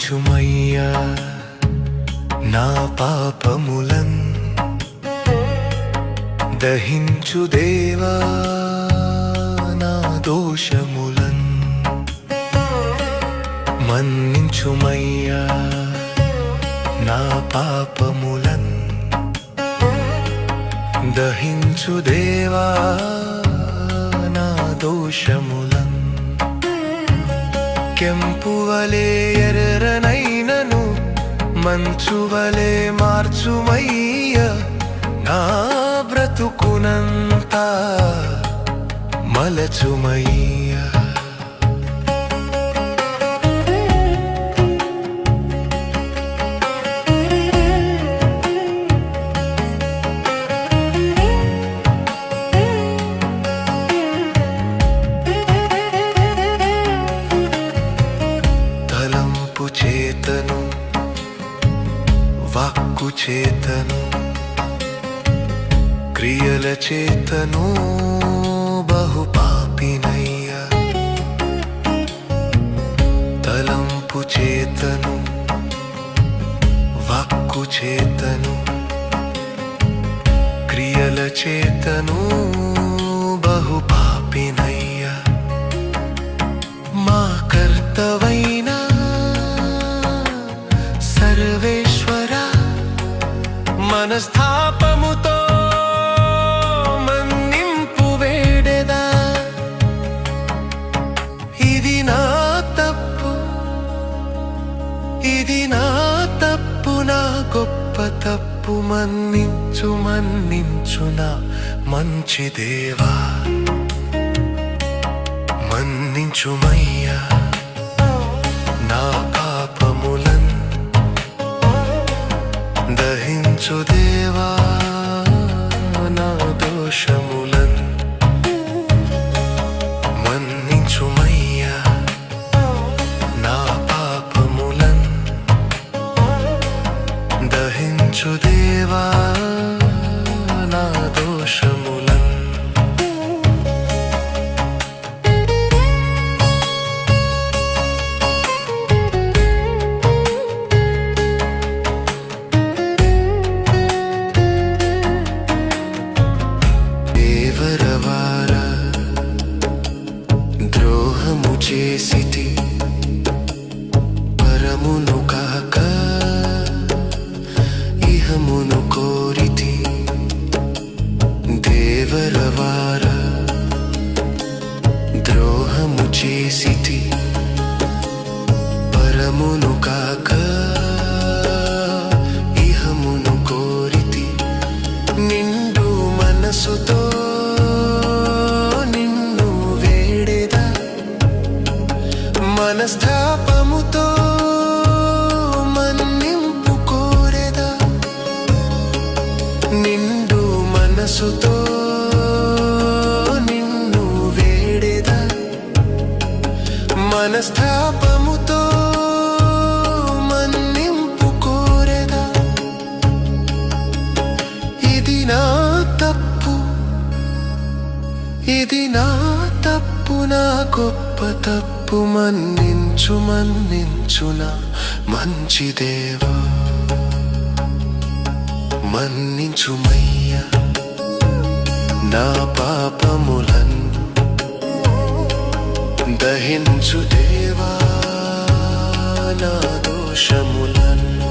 క్షమించుమయ్యా నా పాపములన్ దహించు దేవా నా దోషములన్ మన్నించుమయ్యా నా పాపములన్ దహించు దేవా నా దోషములన్ కెంపువలే ఎర్రనైనను మంచువలే మార్చుమయ్య నా బ్రతుకునంతా మలచుమయ్య. చేతను క్రియల చేతను బహు పాపినయ్య. తలంపు చేతను వాక్కు చేతను క్రియల చేతను బహు మనస్థాపముతో మన్నింపు వేడెదా? ఇది నా తప్పు ఇది నా తప్పు నా గొప్ప తప్పు. మన్నించు మన్నించు నా మంచి దేవా. మన్నించుమయ్యా నా దహించు దేవా దేవరవార ద్రోహము చేసి పరమును కాక ఇహమును కోరితి. నిండు మనసుతో నిన్ను వేడేదా మనస్థాపముతో మన్నింపు కోరెదా. నిండు మనసుతో మనస్థాపముతో మన్నింపు కోరెదా? ఇది నా తప్పు ఇది నా తప్పు నా గొప్ప తప్పు. మన్నించు మన్నించు నా మంచి దేవా? మన్నించుమయ్యా నా పాపములను దహించు దేవా నా దోషములను